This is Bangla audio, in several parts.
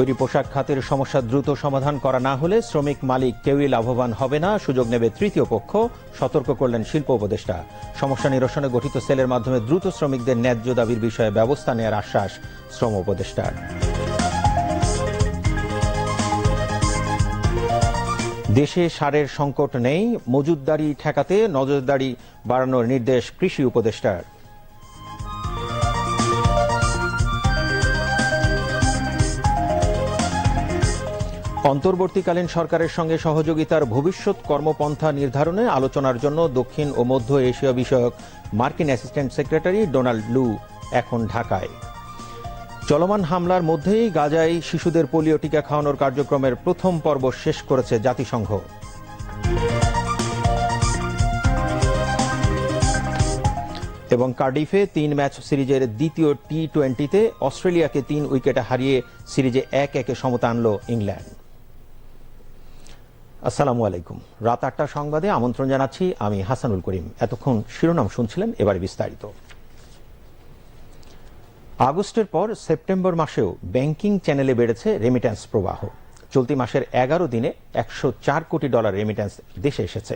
তৈরি পোশাক খাতের সমস্যা দ্রুত সমাধান করা না হলে শ্রমিক মালিক কেউই লাভবান হবে না, সুযোগ নেবে তৃতীয় পক্ষ, সতর্ক করলেন শিল্প উপদেষ্টা। সমস্যা নিরসনে গঠিত সেলের মাধ্যমে দ্রুত শ্রমিকদের ন্যায্য দাবির বিষয়ে ব্যবস্থা নেওয়ার আশ্বাস শ্রম উপদেষ্টার। দেশে সারের সংকট নেই, মজুদদারি ঠেকাতে নজরদারি বাড়ানোর নির্দেশ কৃষি উপদেষ্টার। অন্তর্বর্তীকালীন সরকারের সঙ্গে সহযোগিতার ভবিষ্যৎ কর্মপন্থা নির্ধারণে আলোচনার জন্য দক্ষিণ ও মধ্য এশিয়া বিষয়ক মার্কিন অ্যাসিস্ট্যান্ট সেক্রেটারি ডোনাল্ড লু এখন ঢাকায়। চলমান হামলার মধ্যেই গাজায় শিশুদের পোলিও টিকা খাওয়ানোর কার্যক্রমের প্রথম পর্ব শেষ করেছে জাতিসংঘ। এবং কার্ডিফে তিন ম্যাচ সিরিজের দ্বিতীয় টি টোয়েন্টিতে অস্ট্রেলিয়াকে তিন উইকেটে হারিয়ে সিরিজে এক একে সমতা আনল ইংল্যান্ড। আসসালামু আলাইকুম। রাত আটটা সংবাদে আমন্ত্রণ জানাচ্ছি আমি হাসানুল করিম। এতক্ষণ শিরোনাম শুনছিলেন এবার বিস্তারিত। আগস্টের পর সেপ্টেম্বর মাসেও ব্যাংকিং চ্যানেলে বেড়েছে রেমিট্যান্স প্রবাহ। চলতি মাসের এগারো দিনে একশো চার কোটি ডলার রেমিট্যান্স দেশে এসেছে।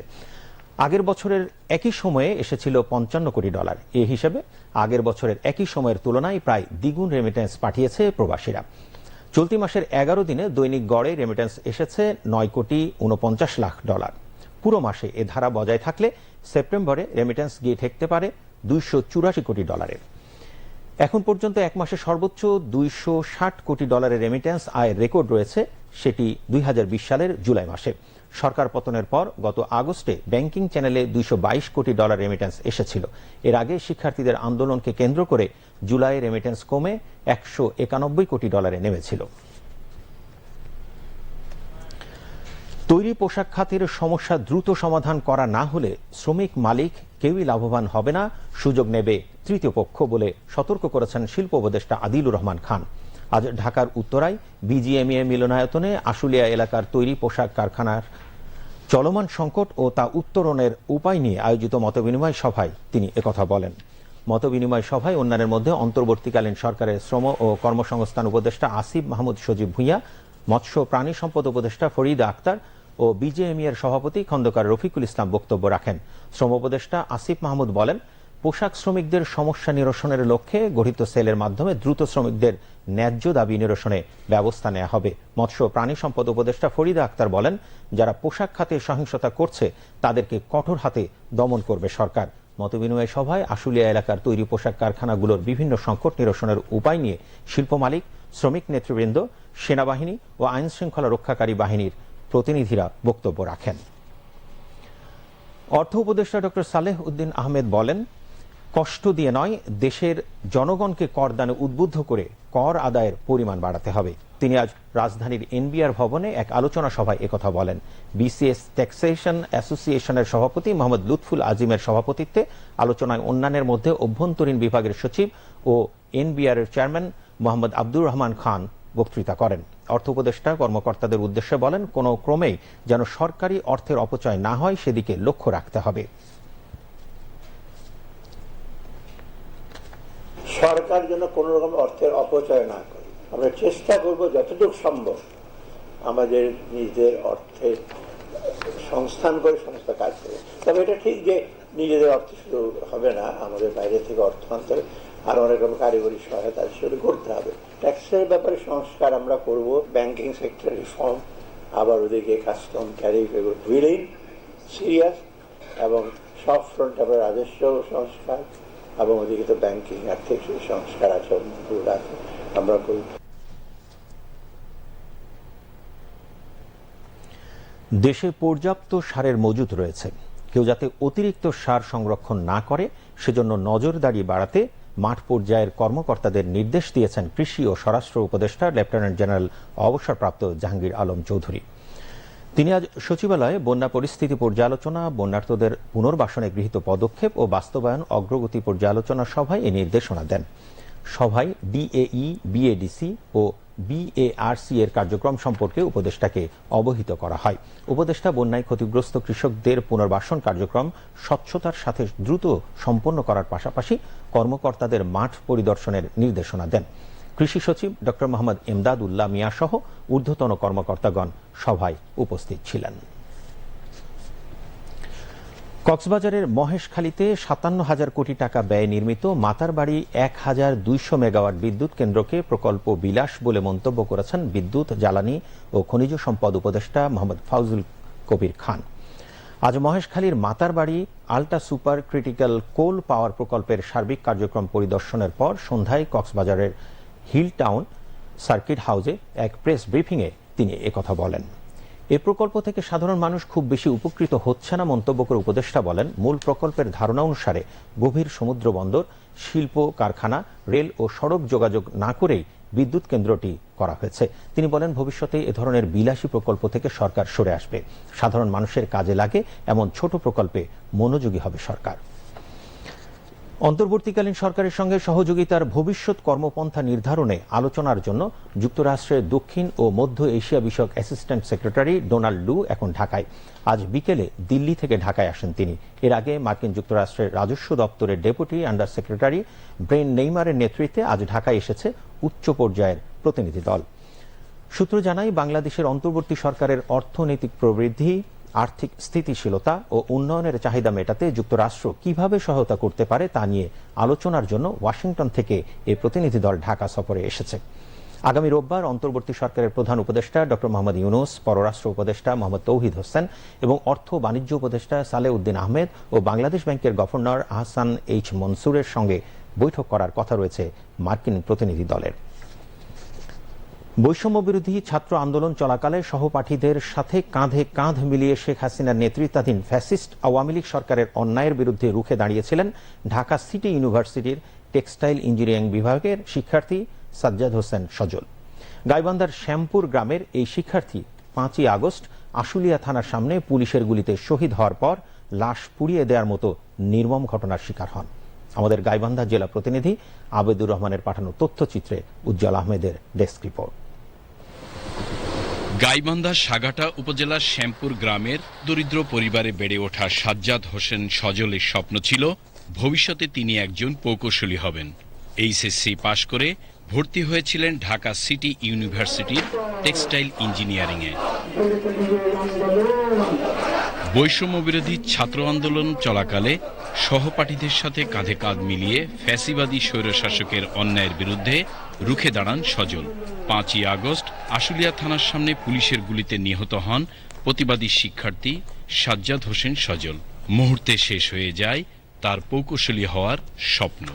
আগের বছরের একই সময়ে এসেছিল পঞ্চান্ন কোটি ডলার। এ হিসেবে আগের বছরের একই সময়ের তুলনায় প্রায় দ্বিগুণ রেমিট্যান্স পাঠিয়েছে প্রবাসীরা। চলতি মাসের এগারো দিনে দৈনিক গড়ে রেমিট্যান্স এসেছে নয় কোটি উনপঞ্চাশ লাখ ডলার। পুরো মাসে এ ধারা বজায় থাকলে সেপ্টেম্বরে রেমিট্যান্স গিয়ে ঠেকতে পারে দুইশো চুরাশি কোটি ডলারের। এখন পর্যন্ত এক মাসে সর্বোচ্চ দুইশো ষাট কোটি ডলারের রেমিট্যান্স আয়ের রেকর্ড রয়েছে, সেটি দুই হাজার বিশ সালের জুলাই মাসে। সরকার পতনের পর গত আগস্টে ব্যাংকিং চ্যানেলে দুইশো বাইশ কোটি ডলার রেমিট্যান্স এসেছিল। এর আগে শিক্ষার্থীদের আন্দোলনকে কেন্দ্র করে জুলাই রেমিটেন্স কমে একশো একানব্বই কোটি ডলারে নেমেছিল। তৈরি পোশাক খাতের সমস্যা দ্রুত সমাধান করা না হলে শ্রমিক মালিক কেউই লাভবান হবে না, সুযোগ নেবে তৃতীয় পক্ষ বলে সতর্ক করেছেন শিল্প উপদেষ্টা আদিলুর রহমান খান। আজ ঢাকার উত্তরায় বিজিএমইএ মিলনায়তনে আশুলিয়া এলাকার তৈরি পোশাক কারখানার চলমান সংকট ও তা উত্তরণের উপায় নিয়ে আয়োজিত মতবিনিময় সভায় তিনি একথা বলেন। মতবিনিময় সভায় অন্যান্যের মধ্যে অন্তর্বর্তীকালীন সরকারের শ্রম ও কর্মসংস্থান উপদেষ্টা আসিফ মাহমুদ সজীব ভূঁইয়া, মৎস্য প্রাণী সম্পদ উপদেষ্টা ফরিদা আক্তার ও বিজেএমই এর সভাপতি খন্দকার রফিকুল ইসলাম বক্তব্য রাখেন। শ্রম উপদেষ্টা আসিফ মাহমুদ বলেন, পোশাক শ্রমিকদের সমস্যা নিরসনের লক্ষ্যে গঠিত সেলের মাধ্যমে দ্রুত শ্রমিকদের ন্যায্য দাবি নিরসনে ব্যবস্থা নেওয়া হবে। মৎস্য প্রাণী সম্পদ উপদেষ্টা ফরিদা আক্তার বলেন, যারা পোশাক খাতে সহিংসতা করছে, তাদেরকে কঠোর হাতে দমন করবে সরকার। মতবিনিময় সভায় আশুলিয়া এলাকার তৈরি পোশাক কারখানাগুলোর বিভিন্ন সংকট নিরসনের উপায় নিয়ে শিল্প মালিক, শ্রমিক নেতৃবৃন্দ, সেনাবাহিনী ও আইন শৃঙ্খলা রক্ষাকারী বাহিনীর প্রতিনিধিরা বক্তব্য রাখেন। অর্থ উপদেষ্টা ডক্টর সালেহ উদ্দিন আহমেদ বলেন, কষ্ট দিয়ে নয়, দেশের জনগণকে করদানে উদ্বুদ্ধ করে কর আদায়ের পরিমাণ বাড়াতে হবে। তিনি আজ রাজধানীর এনবিআর ভবনে এক আলোচনা সভায় একথা বলেন। বিসিএস ট্যাক্সেশন অ্যাসোসিয়েশনের সভাপতি মোহাম্মদ লুৎফুল আজিমের সভাপতিত্বে আলোচনায় অন্যান্যের মধ্যে অভ্যন্তরীণ বিভাগের সচিব ও এনবিআর এর চেয়ারম্যান মোহাম্মদ আব্দুর রহমান খান বক্তৃতা করেন। অর্থ উপদেষ্টা কর্মকর্তাদের উদ্দেশ্যে বলেন, কোনো ক্রমেই যেন সরকারি অর্থের অপচয় না হয়, সেদিকে লক্ষ্য রাখতে হবে। সরকার যেন কোনো রকম অর্থের অপচয় না করে। আমরা চেষ্টা করব যতটুকু সম্ভব আমাদের নিজেদের অর্থে সংস্থান করে সমস্ত কাজ করে। তবে এটা ঠিক যে নিজেদের অর্থ শুধু হবে না, আমাদের বাইরে থেকে অর্থ আনতে হবে। আর অনেক রকম কারিগরি সহায়তা সেগুলো করতে হবে। ট্যাক্সের ব্যাপারে সংস্কার আমরা করব, ব্যাংকিং সেক্টর রিফর্ম, আবার ওদিকে কাস্টম, ট্যারিফ এগুলো উইলিং সিরিয়াস, এবং সব ফ্রন্ট আবার রাজস্ব সংস্কার, এবং ওদিকে তো ব্যাংকিং আর্থিক সংস্কার আছে আছে, আমরা করব। দেশে পর্যাপ্ত সারের মজুদ রয়েছে। কেউ যাতে অতিরিক্ত সার সংরক্ষণ না করে, সেজন্য নজরদারি বাড়াতে মাঠ পর্যায়ের কর্মকর্তাদের নির্দেশ দিয়েছেন কৃষি ও স্বরাষ্ট্র উপদেষ্টা লেফটেন্যান্ট জেনারেল অবসরপ্রাপ্ত জাহাঙ্গীর আলম চৌধুরী। তিনি আজ সচিবালয়ে বন্যা পরিস্থিতি পর্যালোচনা বন্যার্থদের পুনর্বাসনে গৃহীত পদক্ষেপ ও বাস্তবায়ন অগ্রগতি পর্যালোচনা সভায় এই নির্দেশনা দেন। সভায় ডিএই, বিএডিসি ও বিএআরসি এর কার্যক্রম সম্পর্কে উপদেষ্টাকে অবহিত করা হয়। উপদেষ্টা বন্যায় ক্ষতিগ্রস্ত কৃষকদের পুনর্বাসন কার্যক্রম স্বচ্ছতার সাথে দ্রুত সম্পন্ন করার পাশাপাশি কর্মকর্তাদের মাঠ পরিদর্শনের নির্দেশনা দেন। কৃষি সচিব ড মোহাম্মদ এমদাদ উল্লাহ মিয়া সহ ঊর্ধ্বতন কর্মকর্তাগণ সভায় উপস্থিত ছিলেন। কক্সবাজারের মহেশখালীতে সাতান্ন হাজার কোটি টাকা ব্যয়ে নির্মিত মাতারবাড়ি এক হাজার দুইশো মেগাওয়াট বিদ্যুৎ কেন্দ্রকে প্রকল্প বিলাস বলে মন্তব্য করেছেন বিদ্যুৎ, জ্বালানি ও খনিজ সম্পদ উপদেষ্টা মোহাম্মদ ফাউজুল কবির খান। আজ মহেশখালীর Matarbari ultra super critical coal power প্রকল্পের সার্বিক কার্যক্রম পরিদর্শনের পর সন্ধ্যায় কক্সবাজারের হিল টাউন সার্কিট হাউসে এক প্রেস ব্রিফিংয়ে তিনি একথা বলেন। এ প্রকল্প থেকে সাধারণ মানুষ খুব বেশি উপকৃত হচ্ছে না মন্তব্য করে উপদেষ্টা বলেন, মূল প্রকল্পের ধারণা অনুসারে গভীর সমুদ্র বন্দর, শিল্প কারখানা, রেল ও সড়ক যোগাযোগ না করেই বিদ্যুৎ কেন্দ্রটি করা হয়েছে। তিনি বলেন, ভবিষ্যতে এ ধরনের বিলাসী প্রকল্প থেকে সরকার সরে আসবে। সাধারণ মানুষের কাজে লাগে এমন ছোট প্রকল্পে মনোযোগী হবে সরকার। অন্তর্বর্তীকালীন সরকারের সঙ্গে সহযোগিতার ভবিষ্যৎ কর্মপন্থা নির্ধারণে আলোচনার জন্য যুক্তরাষ্ট্রের দক্ষিণ ও মধ্য এশিয়া বিষয়ক অ্যাসিস্ট্যান্ট সেক্রেটারি ডোনাল্ড লু এখন ঢাকায়। আজ বিকেলে দিল্লি থেকে ঢাকায় আসেন তিনি। এর আগে মার্কিন যুক্তরাষ্ট্রের রাজস্ব দপ্তরের ডেপুটি আন্ডার সেক্রেটারি ব্রেন নেইমারের নেতৃত্বে আজ ঢাকায় এসেছে উচ্চ পর্যায়ের প্রতিনিধি দল। সূত্র জানায়, বাংলাদেশের অন্তর্বর্তী সরকারের অর্থনৈতিক প্রবৃদ্ধি আর্থিক স্থিতিশীলতা ও উন্নয়নের চাহিদা মেটাতে যুক্তরাষ্ট্র কীভাবে সহায়তা করতে পারে তা নিয়ে আলোচনার জন্য ওয়াশিংটন থেকে এই প্রতিনিধি দল ঢাকা সফরে এসেছে। আগামী রোববার অন্তর্বর্তী সরকারের প্রধান উপদেষ্টা ডক্টর মোহাম্মদ ইউনুস, পররাষ্ট্র উপদেষ্টা মোহাম্মদ তৌহিদ হোসেন এবং অর্থ বাণিজ্য উপদেষ্টা সালে উদ্দিন আহমেদ ও বাংলাদেশ ব্যাংকের গভর্নর আহসান এইচ মনসুরের সঙ্গে বৈঠক করার কথা রয়েছে মার্কিন প্রতিনিধি দলের। বৈষম্য বিরোধী ছাত্র আন্দোলন চলাকালে সহপাঠীদের সাথে কাঁধে কাঁধ মিলিয়ে শেখ হাসিনার নেতৃত্বাধীন ফ্যাসিস্ট আওয়ামী লীগ সরকারের অন্যায়ের বিরুদ্ধে রুখে দাঁড়িয়েছিলেন ঢাকা সিটি ইউনিভার্সিটির টেক্সটাইল ইঞ্জিনিয়ারিং বিভাগের শিক্ষার্থী সাজ্জাদ হোসেন সজল। গাইবান্ধার শ্যামপুর গ্রামের এই শিক্ষার্থী পাঁচই আগস্ট আশুলিয়া থানার সামনে পুলিশের গুলিতে শহীদ হওয়ার পর লাশ পুড়িয়ে দেওয়ার মতো নির্মম ঘটনার শিকার হন। আমাদের গাইবান্ধা জেলা প্রতিনিধি আবেদুর রহমানের পাঠানো তথ্যচিত্রে উজ্জ্বল আহমেদের ডেস্ক রিপোর্ট। গাইবান্ধার সাগাটা উপজেলার শ্যামপুর গ্রামের দরিদ্র পরিবারে বেড়ে ওঠা সাজ্জাদ হোসেন সজলের স্বপ্ন ছিল ভবিষ্যতে তিনি একজন প্রকৌশলী হবেন। এইচএসসি পাশ করে ভর্তি হয়েছিলেন ঢাকা সিটি ইউনিভার্সিটির টেক্সটাইল ইঞ্জিনিয়ারিংয়ে। বৈষম্য বিরোধী ছাত্র আন্দোলন চলাকালে সহপাঠীদের সাথে কাঁধে কাঁধ মিলিয়ে ফ্যাসিবাদী স্বৈরশাসকের অন্যায়ের বিরুদ্ধে রুখে দাঁড়ান সজল পাঁচই আগস্ট, আশুলিয়া থানার সামনে পুলিশের গুলিতে নিহত হন প্রতিবাদী শিক্ষার্থী সাজ্জাদ হোসেন সজল। মুহূর্তে শেষ হয়ে যায় তার প্রকৌশলী হওয়ার স্বপ্ন।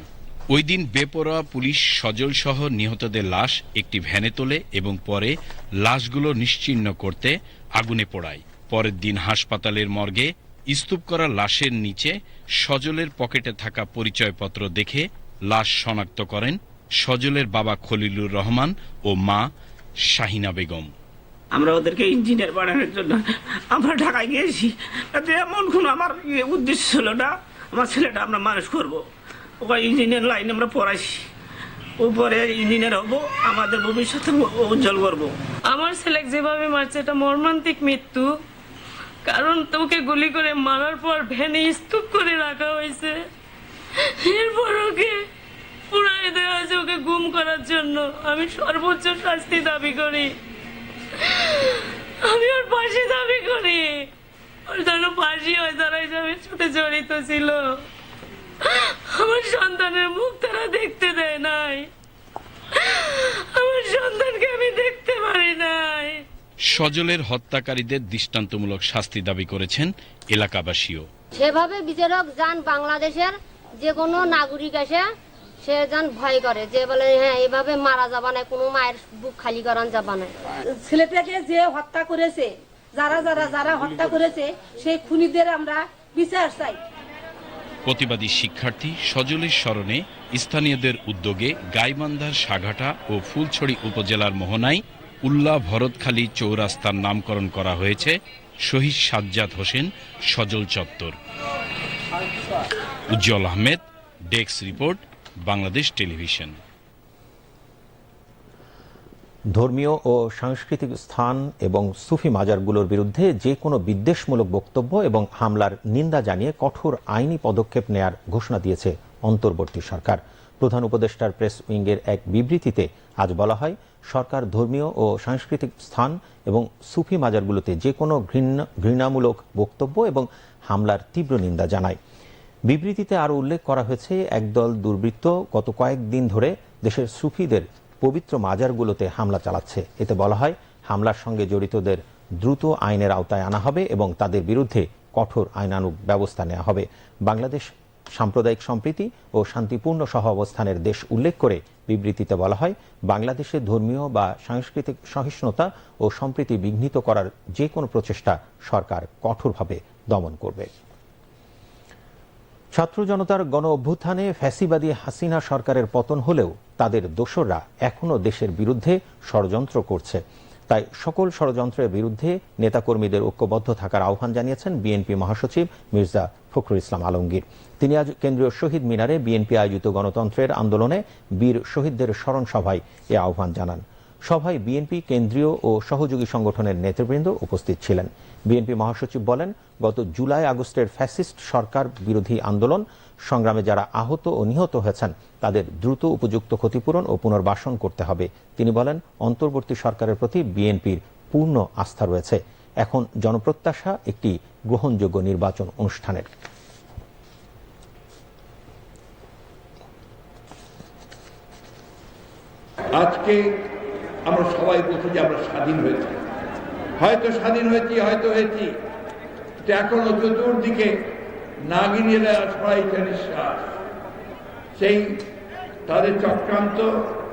ওই দিন বেপরোয়া পুলিশ সজল সহ নিহতদের লাশ একটি ভ্যানে তোলে এবং পরে লাশগুলো নিশ্চিহ্ন করতে আগুনে পোড়ায়। পরের দিন হাসপাতালের মর্গে স্তূপ করা লাশের নিচে সজলের পকেটে থাকা পরিচয়পত্র দেখে লাশ শনাক্ত করেন সজলের বাবা খলিলুর রহমান ও মা শাহিনা বেগম। আমরা ওদেরকে ইঞ্জিনিয়ার বানানোর জন্য আমরা ঢাকায় গিয়েছি। তাতে এমন কোনো আমার ইয়ে উদ্দেশ্য ছিল না। আমার ছেলেটা আমরা মানুষ করব। ওকে ইঞ্জিনিয়ার লাইনে আমরা পড়াইছি। উপরে ইঞ্জিনিয়ার হব আমাদের ভবিষ্যৎ উজ্জ্বল করব। আমার ছেলে যেভাবে মারছে এটা মর্মান্তিক মৃত্যু। কারণ তোকে গুলি করে মারার পর ভ্যানে স্তূপ করে রাখা হয়েছে। এরপর ওকে পুরাই দেওয়া হয়েছে ওকে গুম করার জন্য। আমি সর্বোচ্চ শাস্তি দাবি করি। আমি ওর ফাঁসি দাবি করি। ওর জন্য ফাঁসি হয় তারা হিসাবে ছুটে জড়িত ছিল। আমার সন্তানের মুখ তারা দেখতে দেয় নাই। আমার সন্তানকে আমি দেখতে পারি নাই। সজলের হত্যাকারীদের দৃষ্টান্তমূলক শাস্তি দাবি করেছেন এলাকাবাসীও। সেভাবে বিচারক যান বাংলাদেশের যে কোনো নাগরিক এসে সে যান ভয় করে যে বলে হ্যাঁ এভাবে মারা যাবা না কোনো মায়ের বুক খালি করান যাবা না। ছেলেটাকে যে হত্যা করেছে যারা যারা যারা হত্যা করেছে সেই খুনিদের আমরা বিচার চাই। প্রতিবাদী শিক্ষার্থী সজলের স্মরণে স্থানীয়দের উদ্যোগে গাইবান্ধার সাঘাটা ও ফুলছড়ি উপজেলার মোহনায় উল্লাহ ভরতখালী চৌরাস্তার নামকরণ করা হয়েছে শহীদ সাজ্জাদ হোসেন সজল চত্বর। Ujjwal Ahmed, desk report, Bangladesh television. ধর্মীয় ও সাংস্কৃতিক স্থান এবং সুফি মাজারগুলোর বিরুদ্ধে যে কোনো বিদ্বেষমূলক বক্তব্য এবং হামলার নিন্দা জানিয়ে কঠোর আইনি পদক্ষেপ নেয়ার ঘোষণা দিয়েছে অন্তর্বর্তী সরকার। প্রধান উপদেষ্টার প্রেস উইংয়ের এক বিবৃতিতে আজ বলা হয়, সরকার ধর্মীয় ও সাংস্কৃতিক স্থান এবং সুফি মাজারগুলোতে যে কোনো ঘৃণা- ঘৃণামূলক বক্তব্য এবং হামলার তীব্র নিন্দা জানায়। বিবৃতিতে আরও উল্লেখ করা হয়েছে, একদল দুর্বৃত্ত গত কয়েকদিন ধরে দেশের সুফিদের পবিত্র মাজারগুলোতে হামলা চালাচ্ছে। এতে বলা হয়, হামলার সঙ্গে জড়িতদের দ্রুত আইনের আওতায় আনা হবে এবং তাদের বিরুদ্ধে কঠোর আইনানুগ ব্যবস্থা নেওয়া হবে। বাংলাদেশ সাম্প্রদায়িক সম্প্রীতি ও শান্তিপূর্ণ সহ অবস্থানের দেশ উল্লেখ করে বিবৃতিতে বলা হয়, বাংলাদেশে ধর্মীয় বা সাংস্কৃতিক সহিষ্ণুতা ও সম্প্রীতি বিঘ্নিত করার যে কোনো প্রচেষ্টা সরকার কঠোরভাবে দমন করবে। ছাত্র জনতার গণ অভ্যুত্থানে ফ্যাসিবাদী হাসিনা সরকারের পতন হলেও তাদের দোসররা এখনও দেশের বিরুদ্ধে ষড়যন্ত্র করছে। তাই সকল ষড়যন্ত্রের বিরুদ্ধে নেতাকর্মীদের ঐক্যবদ্ধ থাকার আহ্বান জানিয়েছেন বিএনপি মহাসচিব মির্জা ফখরুল ইসলাম আলমগীর। তিনি আজ কেন্দ্রীয় শহীদ মিনারে বিএনপি আয়োজিত গণতন্ত্রের আন্দোলনে বীর শহীদদের স্মরণ সভায় এ আহ্বান জানান। সভায় বিএনপি, কেন্দ্রীয় ও সহযোগী সংগঠনের নেতৃবৃন্দ উপস্থিত ছিলেন। বিএনপি মহাসচিব বলেন, গত জুলাই আগস্টের ফ্যাসিস্ট সরকার বিরোধী আন্দোলন, সংগ্রামে যারা আহত ও নিহত হয়েছেন, তাদের দ্রুত উপযুক্ত ক্ষতিপূরণ ও পুনর্বাসন করতে হবে। তিনি বলেন, অন্তর্বর্তী সরকারের প্রতি বিএনপির পূর্ণ আস্থা রয়েছে। এখন জনপ্রত্যাশা একটি গ্রহণযোগ্য নির্বাচন অনুষ্ঠানের। আজকে আমরা সবাই বলছি যে আমরা স্বাধীন হয়েছি। হয়তো স্বাধীন হয়েছি, হয়তো হয়েছি। এখনও চতুর্দিকে নাগিনীরা ছড়াইছে নিঃশ্বাস। সেই তাদের চক্রান্ত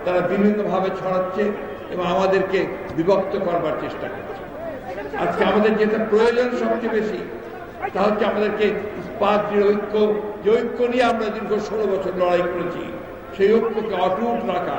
তারা বিভিন্নভাবে ছড়াচ্ছে এবং আমাদেরকে বিভক্ত করবার চেষ্টা করছে। আজকে আমাদের যেটা প্রয়োজন সবচেয়ে বেশি, তা হচ্ছে আমাদেরকে ইস্পাত যে ঐক্য যে ঐক্য নিয়ে আমরা দীর্ঘ ষোলো বছর লড়াই করেছি, সেই ঐক্যকে অটুট রাখা।